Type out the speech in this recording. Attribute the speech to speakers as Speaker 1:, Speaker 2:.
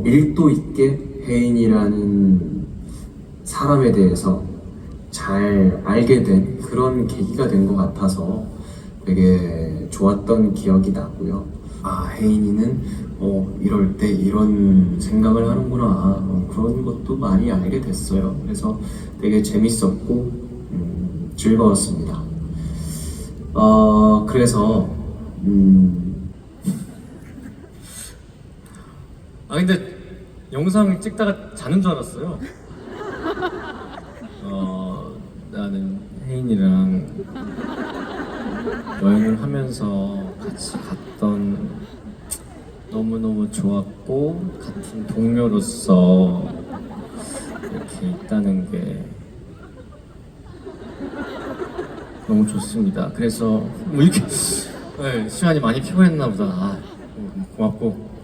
Speaker 1: 더 밀도 있게 혜인이라는 사람에 대해서 잘 알게 된 그런 계기가 된 것 같아서 되게 좋았던 기억이 나고요. 아 혜인이는 어 이럴 때 이런 생각을 하는구나 어, 그런 것도 많이 알게 됐어요. 그래서 되게 재밌었고 음, 즐거웠습니다. 어 그래서 음,
Speaker 2: 아 근데 영상 찍다가 자는 줄 알았어요. 어 나는 혜인이랑 여행을 하면서 같이 갔던 너무 너무 좋았고 같은 동료로서 이렇게 있다는 게 너무 좋습니다. 그래서 뭐 이렇게 네, 시간이 많이 피곤했나 보다. 아, 고맙고